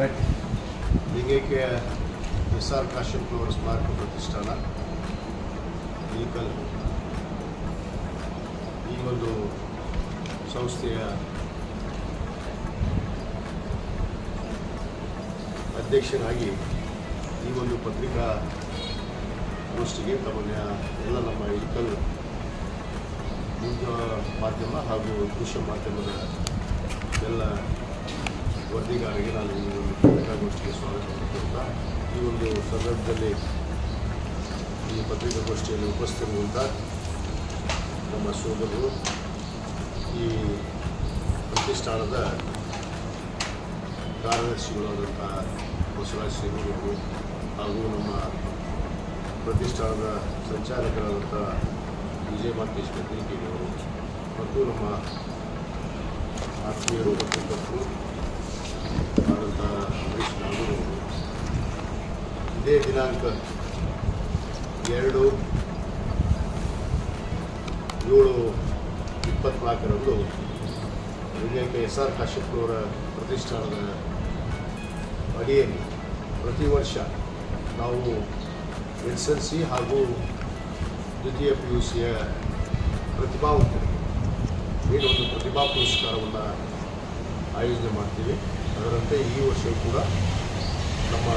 ಲಿಂಗೈಕ್ಯ S R ಕಾಶ್ಯಪ್ನವರ ಸ್ಮಾರಕ ಪ್ರತಿಷ್ಠಾನ ಈಕಲ್ ಈ ಒಂದು ಸಂಸ್ಥೆಯ ಅಧ್ಯಕ್ಷರಾಗಿ ಈ ಒಂದು ಪತ್ರಿಕಾ ಗೋಷ್ಠಿಗೆ ತಮ್ಮನ್ನ ಎಲ್ಲ ನಮ್ಮ ಈಕಲ್ ನ್ಯೂಸ್ ಮಾಧ್ಯಮ ಹಾಗೂ ದೃಶ್ಯ ಮಾಧ್ಯಮದ ಎಲ್ಲ ವರದಿಗಾರರಿಗೆ ನಾನು ಈ ಒಂದು ಪತ್ರಿಕಾಗೋಷ್ಠಿಗೆ ಸ್ವಾಗತ ಮಾಡ್ತಾ ಈ ಒಂದು ಸಂದರ್ಭದಲ್ಲಿ ಈ ಪತ್ರಿಕಾಗೋಷ್ಠಿಯಲ್ಲಿ ಉಪಸ್ಥಿತಿರುವಂಥ ನಮ್ಮ ಸೋದರರು, ಈ ಪ್ರತಿಷ್ಠಾನದ ಕಾರ್ಯದರ್ಶಿಗಳಾದಂಥ ಬಸವರಾಜ ಶ್ರೀಗಳು ಹಾಗೂ ನಮ್ಮ ಪ್ರತಿಷ್ಠಾನದ ಸಂಚಾಲಕರಾದಂಥ ವಿಜಯ ಮಾತೇಶ್ ಪತ್ರಿಕೆಯವರು ಮತ್ತು ನಮ್ಮ ಆತ್ಮೀಯರು ಮತ್ತು ಆದಂಥ ಅಂಬರೀಷ್ ಇದೇ ದಿನಾಂಕ ಎರಡು ಏಳು ಇಪ್ಪತ್ನಾಲ್ಕರಂದು ವಿಜಯಕ್ಕೆ ಎಸ್ ಆರ್ ಕಾಶ್ಯಪ್ರವರ ಪ್ರತಿಷ್ಠಾನದ ಅಡಿಯಲ್ಲಿ ಪ್ರತಿ ವರ್ಷ ನಾವು ಎಸ್ ಎಲ್ ಸಿ ಹಾಗೂ ದ್ವಿತೀಯ ಪಿ ಯು ಸಿಯ ಪ್ರತಿಭಾವಂತರಿಗೆ ಏನೊಂದು ಪ್ರತಿಭಾ ಪುರಸ್ಕಾರವನ್ನು ಆಯೋಜನೆ ಮಾಡ್ತೀವಿ. ಅದರಂತೆ ಈ ವರ್ಷವೂ ಕೂಡ ನಮ್ಮ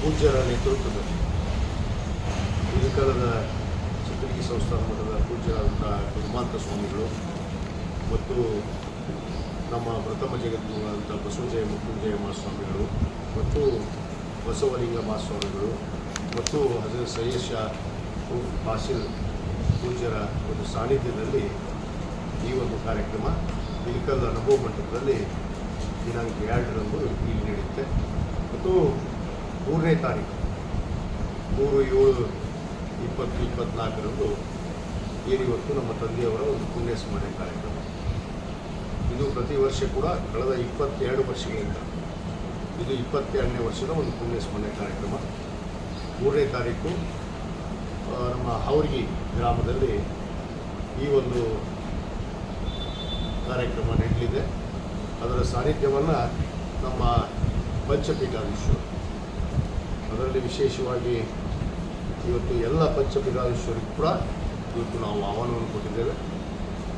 ಪೂಜ್ಯರ ನೇತೃತ್ವದಲ್ಲಿ ಇಳಕಲದ ಚಿತ್ರಗಿ ಸಂಸ್ಥಾನ ಮಠದ ಪೂಜ್ಯರಾದಂಥ ಹನುಮಂತ ಸ್ವಾಮಿಗಳು ಮತ್ತು ನಮ್ಮ ಪ್ರಥಮ ಜಗದ್ಗುರುವಾದಂಥ ಬಸವಜಯ ಮೃತ್ಯುಂಜಯ ಮಹಾಸ್ವಾಮಿಗಳು ಮತ್ತು ಬಸವಲಿಂಗ ಮಹಾಸ್ವಾಮಿಗಳು ಮತ್ತು ಹಜರತ್ ಸಯ್ಯದ್ ಶಾ ಪೂಜ್ಯರ ಒಂದು ಸಾನ್ನಿಧ್ಯದಲ್ಲಿ ಈ ಒಂದು ಕಾರ್ಯಕ್ರಮ ಇಳಕಲ್ ಅನುಭವ ಮಂಟಪದಲ್ಲಿ ದಿನಾಂಕ ಎರಡರಂದು ಇಲ್ಲಿ ನಡೆಯುತ್ತೆ. ಮತ್ತು ಮೂರನೇ ತಾರೀಕು, ಮೂರು ಏಳು ಇಪ್ಪತ್ತು ಇಪ್ಪತ್ನಾಲ್ಕರಂದು ಏನಿವತ್ತು ನಮ್ಮ ತಂದೆಯವರ ಒಂದು ಪುಣ್ಯ ಸ್ಮರಣೆ ಕಾರ್ಯಕ್ರಮ. ಇದು ಪ್ರತಿ ವರ್ಷ ಕೂಡ ಕಳೆದ ಇಪ್ಪತ್ತೆರಡು ವರ್ಷಗಳಿಂದ ಇದು ಇಪ್ಪತ್ತೆರಡನೇ ವರ್ಷದ ಒಂದು ಪುಣ್ಯ ಸ್ಮರಣೆ ಕಾರ್ಯಕ್ರಮ. ಮೂರನೇ ತಾರೀಕು ನಮ್ಮ ಹೌರ್ಗಿ ಗ್ರಾಮದಲ್ಲಿ ಈ ಒಂದು ಕಾರ್ಯಕ್ರಮ ನಡೆಯಲಿದೆ ಅದರ ಸಾನ್ನಿಧ್ಯವನ್ನು ನಮ್ಮ ಪಂಚಪೀಠಾಧೀಶರು, ಅದರಲ್ಲಿ ವಿಶೇಷವಾಗಿ ಇವತ್ತು ಎಲ್ಲ ಪಂಚಪೀಠಾಧೀಶರಿಗೂ ಕೂಡ ಇವತ್ತು ನಾವು ಆಹ್ವಾನವನ್ನು ಕೊಟ್ಟಿದ್ದೇವೆ.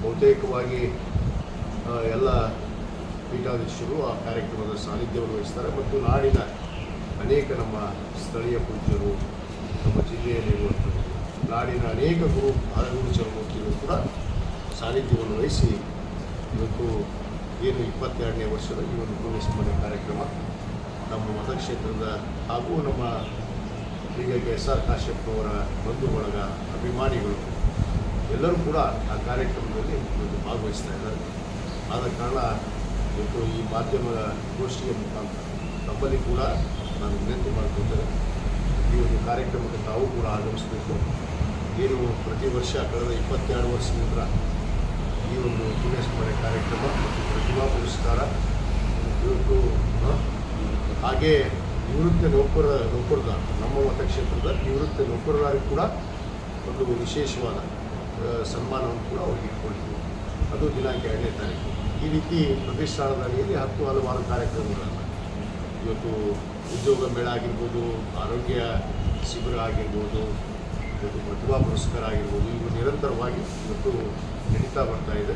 ಬಹುತೇಕವಾಗಿ ಎಲ್ಲ ಪೀಠಾಧೀಶರು ಆ ಕಾರ್ಯಕ್ರಮದ ಸಾನ್ನಿಧ್ಯವನ್ನು ವಹಿಸ್ತಾರೆ. ಮತ್ತು ನಾಡಿನ ಅನೇಕ ನಮ್ಮ ಸ್ಥಳೀಯ ಪೂಜ್ಯರು, ನಮ್ಮ ಜಿಲ್ಲೆಯಲ್ಲಿರುವಂಥ ನಾಡಿನ ಅನೇಕ ಗುರು ಹರಗುರು ಚರಮೂರ್ತಿಗಳು ಕೂಡ ಸಾನ್ನಿಧ್ಯವನ್ನು ವಹಿಸಿ ಇವತ್ತು ಏನು ಇಪ್ಪತ್ತೆರಡನೇ ವರ್ಷದ ಈ ಒಂದು ಪುಣ್ಯ ಸ್ಮರಣೆ ಕಾರ್ಯಕ್ರಮ ನಮ್ಮ ಮತಕ್ಷೇತ್ರದ ಹಾಗೂ ನಮ್ಮ ಹೀಗಾಗಿ ಎಸ್ ಆರ್ ಕಾಶ್ಯಪ್ನವರ ಬಂಧು ಬಳಗ ಅಭಿಮಾನಿಗಳು ಎಲ್ಲರೂ ಕೂಡ ಆ ಕಾರ್ಯಕ್ರಮದಲ್ಲಿ ಇವತ್ತು ಭಾಗವಹಿಸ್ತಾ ಇದ್ದಾರೆ. ಆದ ಕಾರಣ ಇವತ್ತು ಈ ಮಾಧ್ಯಮದ ಗೋಷ್ಠಿಯ ಮುಖಾಂತರ ತಮ್ಮಲ್ಲಿ ಕೂಡ ನಾನು ವಿನಂತಿ ಮಾಡಿಕೊಳ್ತೇನೆ. ಈ ಒಂದು ಕಾರ್ಯಕ್ರಮಕ್ಕೆ ತಾವು ಕೂಡ ಆಗಮಿಸಬೇಕು. ಏನು ಪ್ರತಿ ವರ್ಷ ಕಳೆದ ಇಪ್ಪತ್ತೆರಡು ವರ್ಷದಿಂದ ಈ ಪುಣ್ಯಸ್ಮರಣೆ ಕಾರ್ಯಕ್ರಮ ಮತ್ತು ಪ್ರತಿಭಾ ಪುರಸ್ಕಾರ ಇವತ್ತು ಹಾಗೆ ನಿವೃತ್ತ ನೌಕರ ನೌಕರದಾರ ನಮ್ಮ ಮತಕ್ಷೇತ್ರದ ನಿವೃತ್ತ ನೌಕರರಾಗಿ ಕೂಡ ಒಂದು ವಿಶೇಷವಾದ ಸನ್ಮಾನವನ್ನು ಕೂಡ ಅವ್ರಿಗೆ ಇಟ್ಕೊಂಡಿದ್ವಿ ಅದು ದಿನಾಂಕ ಎರಡನೇ ತಾರೀಕು. ಈ ರೀತಿ ಪ್ರತಿಷ್ಠಾನದ ಅಡಿಯಲ್ಲಿ ಹತ್ತು ಹಲವಾರು ಕಾರ್ಯಕ್ರಮಗಳನ್ನು ಇವತ್ತು ಉದ್ಯೋಗ ಮೇಳ ಆಗಿರ್ಬೋದು, ಆರೋಗ್ಯ ಶಿಬಿರ ಆಗಿರ್ಬೋದು, ಇವತ್ತು ಪ್ರತಿಭಾ ಪುರಸ್ಕಾರ ಆಗಿರ್ಬೋದು, ಇವು ನಿರಂತರವಾಗಿ ಇವತ್ತು ನಡೀತಾ ಬರ್ತಾ ಇದೆ.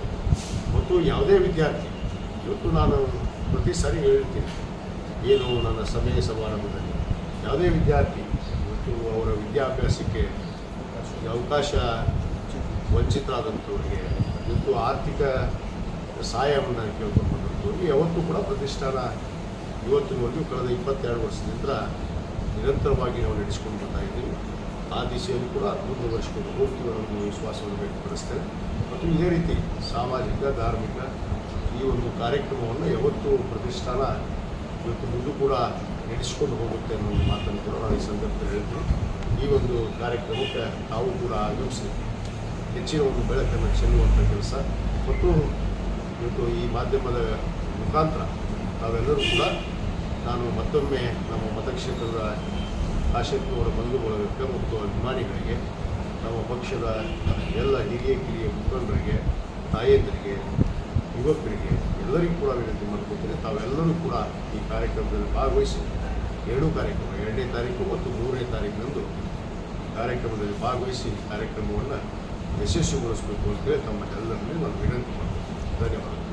ಮತ್ತು ಯಾವುದೇ ವಿದ್ಯಾರ್ಥಿ, ಇವತ್ತು ನಾನು ಪ್ರತಿ ಸಾರಿ ಹೇಳ್ತೀನಿ ಏನು ನನ್ನ ಸಮಯ ಸಮಾರಂಭದಲ್ಲಿ, ಯಾವುದೇ ವಿದ್ಯಾರ್ಥಿ ಇವತ್ತು ಅವರ ವಿದ್ಯಾಭ್ಯಾಸಕ್ಕೆ ಅವಕಾಶ ವಂಚಿತರಾದಂಥವ್ರಿಗೆ ಇವತ್ತು ಆರ್ಥಿಕ ಸಹಾಯವನ್ನು ಕೇಳ್ಕೊಂಡ್ಬಂದಂಥವ್ರಿಗೆ ಯಾವತ್ತೂ ಕೂಡ ಪ್ರತಿಷ್ಠಾನ ಇವತ್ತಿನವರೆಗೂ ಕಳೆದ ಇಪ್ಪತ್ತೆರಡು ವರ್ಷದಿಂದ ನಿರಂತರವಾಗಿ ನಾವು ನಡೆಸ್ಕೊಂಡು ಬರ್ತಾ ಇದ್ದೀವಿ. ಆ ದಿಶೆಯಲ್ಲಿ ಕೂಡ ಮುಂದುವರಿಸಿಕೊಂಡು ಹೋಗ್ತೀವಿ ಅನ್ನೋ ವಿಶ್ವಾಸವನ್ನು ವ್ಯಕ್ತಪಡಿಸ್ತೇವೆ ಮತ್ತು ಇದೇ ರೀತಿ ಸಾಮಾಜಿಕ, ಧಾರ್ಮಿಕ ಈ ಒಂದು ಕಾರ್ಯಕ್ರಮವನ್ನು ಯಾವತ್ತೂ ಪ್ರತಿಷ್ಠಾನ ಇವತ್ತು ಮುಂದೂ ಕೂಡ ನಡೆಸಿಕೊಂಡು ಹೋಗುತ್ತೆ ಅನ್ನೋ ಒಂದು ಮಾತನ್ನು ಕೂಡ ನಾನು ಈ ಸಂದರ್ಭದಲ್ಲಿ ಹೇಳ್ತೀನಿ. ಈ ಒಂದು ಕಾರ್ಯಕ್ರಮಕ್ಕೆ ತಾವು ಕೂಡ ಆಗಮಿಸಿ ಹೆಚ್ಚಿನ ಒಂದು ಬೆಳಕನ್ನು ಚೆಲ್ಲುವಂಥ ಕೆಲಸ. ಮತ್ತು ಇವತ್ತು ಈ ಮಾಧ್ಯಮದ ಮುಖಾಂತರ ತಾವೆಲ್ಲರೂ ಕೂಡ ನಾನು ಮತ್ತೊಮ್ಮೆ ನಮ್ಮ ಮತಕ್ಷೇತ್ರದ ಆಶಕ್ತಿಯವರ ಬಂಧು ಬಳಗಕ್ಕೆ ಮತ್ತು ಅಭಿಮಾನಿಗಳಿಗೆ ನಮ್ಮ ಪಕ್ಷದ ಎಲ್ಲ ಹಿರಿಯ ಕಿರಿಯ ಮುಖಂಡರಿಗೆ ತಾಯಂದರಿಗೆ ಯುವಕರಿಗೆ ಎಲ್ಲರಿಗೂ ಕೂಡ ವಿನಂತಿ ಮಾಡ್ಕೊತೀನಿ ತಾವೆಲ್ಲರೂ ಕೂಡ ಈ ಕಾರ್ಯಕ್ರಮದಲ್ಲಿ ಭಾಗವಹಿಸಿ. ಎರಡೂ ಕಾರ್ಯಕ್ರಮ, ಎರಡನೇ ತಾರೀಕು ಮತ್ತು ಮೂರನೇ ತಾರೀಕಿನಂದು ಕಾರ್ಯಕ್ರಮದಲ್ಲಿ ಭಾಗವಹಿಸಿ ಕಾರ್ಯಕ್ರಮವನ್ನು ಯಶಸ್ವಿಗೊಳಿಸಬೇಕು ಅಂತೇಳಿ ತಮ್ಮ ಎಲ್ಲರಲ್ಲಿ ನಾನು ವಿನಂತಿ ಮಾಡ್ತೀನಿ ಧನ್ಯವಾದಗಳು.